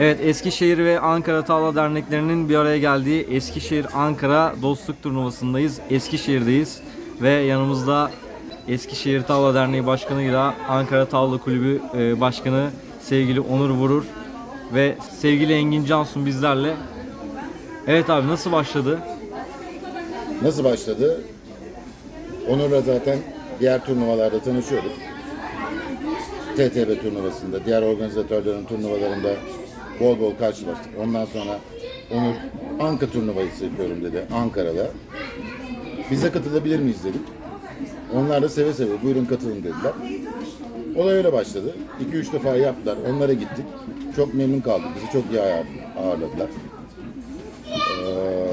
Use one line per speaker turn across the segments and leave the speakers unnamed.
Evet Eskişehir ve Ankara Tavla Derneklerinin bir araya geldiği Eskişehir Ankara Dostluk Turnuvası'ndayız. Eskişehir'deyiz ve yanımızda Eskişehir Tavla Derneği Başkanı'yla Ankara Tavla Kulübü e, Başkanı sevgili Onur Vurur ve sevgili Engin Cansun bizlerle. Evet abi nasıl başladı?
Nasıl başladı? Onur'la zaten diğer turnuvalarda tanışıyorduk. TTB turnuvasında, diğer organizatörlerin turnuvalarında bol bol karşılaştık. Ondan sonra Onur Anka turnuvası yapıyorum dedi Ankara'da. Bize katılabilir miyiz dedik. Onlar da seve seve buyurun katılın dediler. Olay öyle başladı. 2-3 defa yaptılar. Onlara gittik. Çok memnun kaldık. Bizi çok iyi ağır- ağırladılar. Ee,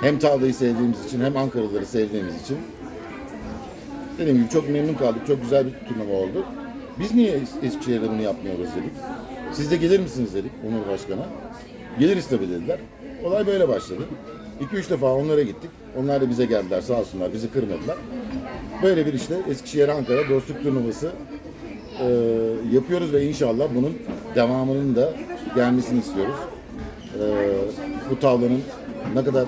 hem tavlayı sevdiğimiz için hem Ankaralıları sevdiğimiz için dediğim gibi çok memnun kaldık. Çok güzel bir turnuva oldu. Biz niye Es- Eskişehir'de bunu yapmıyoruz dedik. Siz de gelir misiniz dedik Onur Başkan'a. Geliriz tabii dediler. Olay böyle başladı. 2-3 defa onlara gittik. Onlar da bize geldiler sağ olsunlar bizi kırmadılar. Böyle bir işte Eskişehir Ankara dostluk turnuvası e, yapıyoruz ve inşallah bunun devamının da gelmesini istiyoruz. E, bu tavlanın ne kadar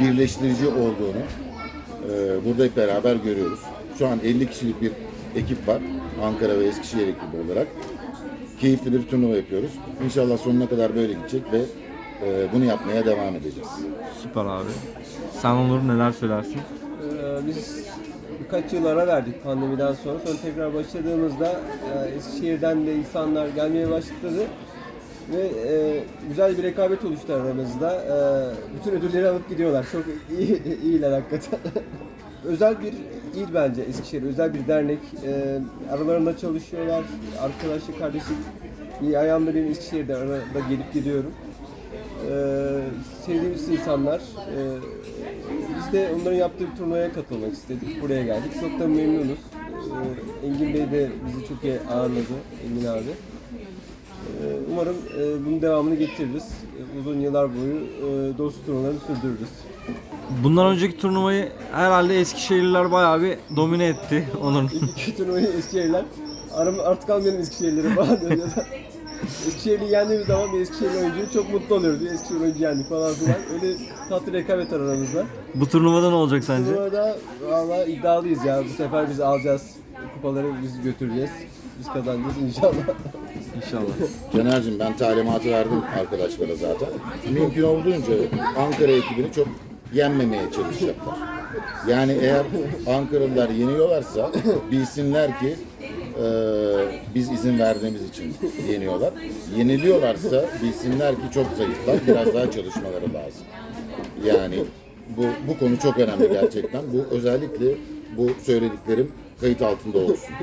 birleştirici olduğunu e, burada hep beraber görüyoruz. Şu an 50 kişilik bir ekip var. Ankara ve Eskişehir ekibi olarak. Keyifli bir turnuva yapıyoruz. İnşallah sonuna kadar böyle gidecek ve e, bunu yapmaya devam edeceğiz.
Süper abi. Sen Onur neler söylersin?
Ee, Biz birkaç yıl ara verdik pandemiden sonra. Sonra tekrar başladığımızda e, Eskişehir'den de insanlar gelmeye başladı. Ve e, güzel bir rekabet oluştu aramızda. E, bütün ödülleri alıp gidiyorlar. Çok iyi, iyiler hakikaten. özel bir il bence Eskişehir. Özel bir dernek. E, aralarında çalışıyorlar. Arkadaşlık, kardeşlik. Bir ayağımda benim Eskişehir'de arada gelip gidiyorum. Ee, sevdiğimiz insanlar. Ee, biz de onların yaptığı bir turnuvaya katılmak istedik. Buraya geldik. Çok da memnunuz. Ee, Engin Bey de bizi çok iyi ağırladı. Engin abi. Umarım e, bunun devamını getiririz. Uzun yıllar boyu e, dostluk turnuvalarını sürdürürüz.
Bundan önceki turnuvayı herhalde Eskişehirliler bayağı bir domine etti Onur'un.
İki turnuvayı Eskişehirler. Aram, artık almayalım Eskişehirleri falan diyor. ya da Eskişehir'i yendiğimiz zaman bir Eskişehirli oyuncu çok mutlu oluyoruz. Bir Eskişehir oyuncu yendik falan filan. Öyle tatlı rekabet var aramızda.
Bu turnuvada ne olacak sence?
Turnuvada valla iddialıyız ya. Bu sefer biz alacağız. Kupaları biz götüreceğiz. Biz kazanacağız inşallah.
İnşallah.
Caner'cim ben talimatı verdim arkadaşlara zaten. Mümkün olduğunca Ankara ekibini çok yenmemeye çalışacaklar. Yani eğer Ankaralılar yeniyorlarsa bilsinler ki e, biz izin verdiğimiz için yeniyorlar. Yeniliyorlarsa bilsinler ki çok zayıflar. Biraz daha çalışmaları lazım. Yani bu, bu konu çok önemli gerçekten. Bu özellikle bu söylediklerim kayıt altında olsun.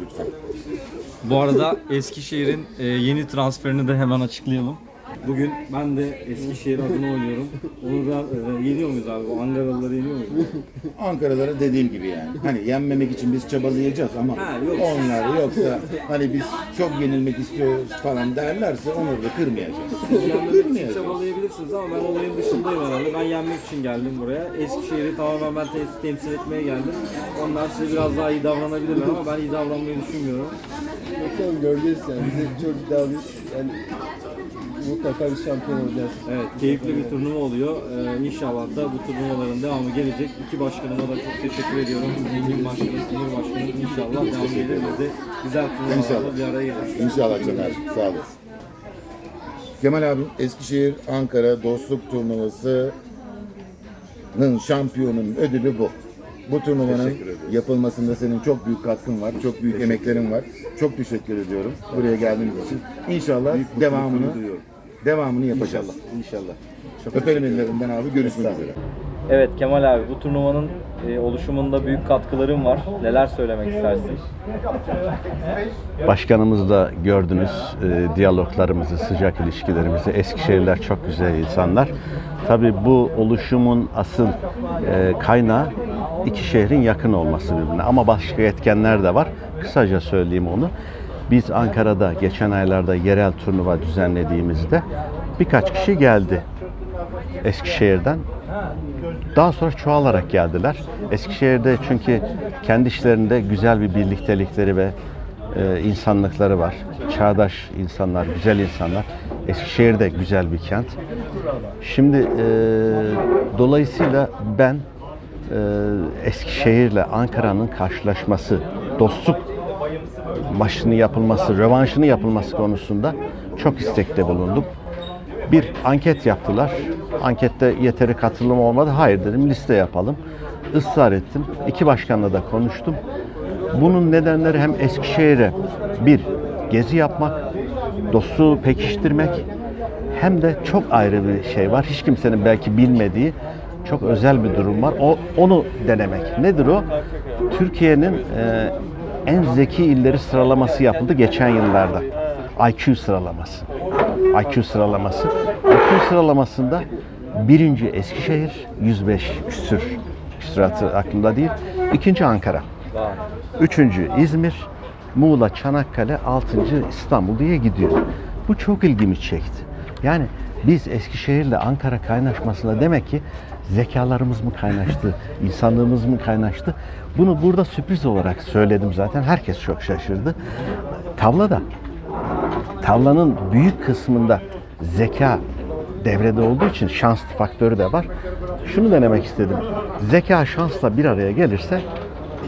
Lütfen.
Bu arada Eskişehir'in e, yeni transferini de hemen açıklayalım. Bugün ben de Eskişehir adına oynuyorum. Onu da e, yeniyor muyuz abi? O Ankaralıları yeniyor muyuz?
Ankaralara dediğim gibi yani. Hani yenmemek için biz çabalayacağız ama
Ha, yok.
onlar yoksa hani biz çok yenilmek istiyoruz falan derlerse onları da kırmayacağız.
Yenmek için
kırmayacağız.
çabalayabilirsiniz ama ben olayın dışındayım herhalde. Ben yenmek için geldim buraya. Eskişehir'i tamamen ben te- temsil etmeye geldim. Onlar size biraz daha iyi davranabilirler ama ben iyi davranmayı düşünmüyorum.
Bakalım göreceğiz yani. Biz de çok iddialıyız. Yani mutlaka biz şampiyon olacağız.
Evet, keyifli bir turnuva oluyor. Ee, inşallah da bu turnuvaların devamı gelecek. İki başkanıma da çok teşekkür ediyorum. Engin Başkanım, Onur Başkanım inşallah devam gelir. Biz de güzel turnuvalarla
İnşallah.
bir araya geliriz.
İnşallah Caner. Sağ olasın. Kemal abim Eskişehir Ankara Dostluk Turnuvası'nın şampiyonunun ödülü bu. Bu turnuvanın yapılmasında senin çok büyük katkın var, çok büyük emeklerin var. Çok teşekkür ediyorum buraya geldiğiniz için. İnşallah devamını devamını yapacağız.
İnşallah.
Öpelim ellerinden abi. Görüşmek üzere.
Evet Kemal abi bu turnuvanın e, oluşumunda büyük katkıların var. Neler söylemek istersin?
Başkanımız da gördünüz e, diyaloglarımızı, sıcak ilişkilerimizi. Eskişehirler çok güzel insanlar. Tabii bu oluşumun asıl e, kaynağı iki şehrin yakın olması birbirine. Ama başka etkenler de var. Kısaca söyleyeyim onu. Biz Ankara'da geçen aylarda yerel turnuva düzenlediğimizde birkaç kişi geldi Eskişehir'den. Daha sonra çoğalarak geldiler. Eskişehir'de çünkü kendi işlerinde güzel bir birliktelikleri ve e, insanlıkları var. Çağdaş insanlar, güzel insanlar. Eskişehir de güzel bir kent. Şimdi e, dolayısıyla ben e, Eskişehir'le Ankara'nın karşılaşması, dostluk maçını yapılması, rövanşını yapılması konusunda çok istekte bulundum. Bir anket yaptılar. Ankette yeteri katılım olmadı. Hayır dedim liste yapalım. Israr ettim. İki başkanla da konuştum. Bunun nedenleri hem Eskişehir'e bir gezi yapmak, dostluğu pekiştirmek hem de çok ayrı bir şey var. Hiç kimsenin belki bilmediği çok özel bir durum var. O onu denemek. Nedir o? Türkiye'nin e, en zeki illeri sıralaması yapıldı geçen yıllarda. IQ sıralaması. IQ sıralaması. IQ sıralamasında birinci Eskişehir 105 küsür küsuratı aklımda değil. İkinci Ankara. Üçüncü İzmir, Muğla, Çanakkale, altıncı İstanbul diye gidiyor. Bu çok ilgimi çekti. Yani biz Eskişehir'le Ankara kaynaşmasına demek ki zekalarımız mı kaynaştı, insanlığımız mı kaynaştı? Bunu burada sürpriz olarak söyledim zaten. Herkes çok şaşırdı. Tavlada, tavlanın büyük kısmında zeka devrede olduğu için şans faktörü de var. Şunu denemek istedim. Zeka şansla bir araya gelirse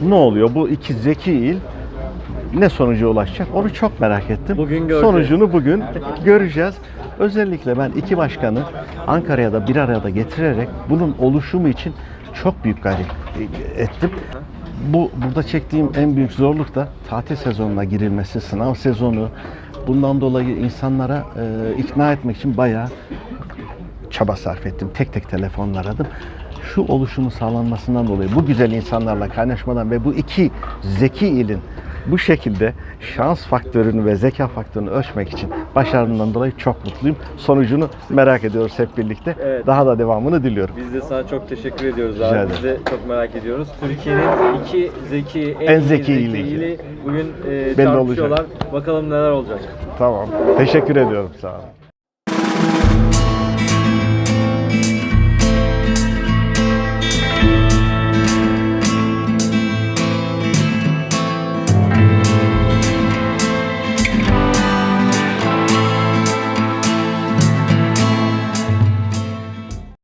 ne oluyor? Bu iki zeki il ne sonuca ulaşacak? Onu çok merak ettim.
Bugün göreceğiz.
Sonucunu bugün göreceğiz. Özellikle ben iki başkanı Ankara'ya da bir araya getirerek bunun oluşumu için çok büyük gayret ettim. Bu burada çektiğim en büyük zorluk da tatil sezonuna girilmesi, sınav sezonu. Bundan dolayı insanlara e, ikna etmek için bayağı çaba sarf ettim. Tek tek telefonlar aradım. Şu oluşumu sağlanmasından dolayı bu güzel insanlarla kaynaşmadan ve bu iki zeki ilin bu şekilde şans faktörünü ve zeka faktörünü ölçmek için başarımdan dolayı çok mutluyum. Sonucunu merak ediyoruz hep birlikte.
Evet.
Daha da devamını diliyorum.
Biz de sana çok teşekkür ediyoruz
Rica
abi. Biz de çok merak ediyoruz. Türkiye'nin iki zeki, en,
En zeki
zeki ili. bugün e,
Belli
çarpışıyorlar. Bakalım neler olacak.
Tamam. Teşekkür ediyorum. Sağ olun.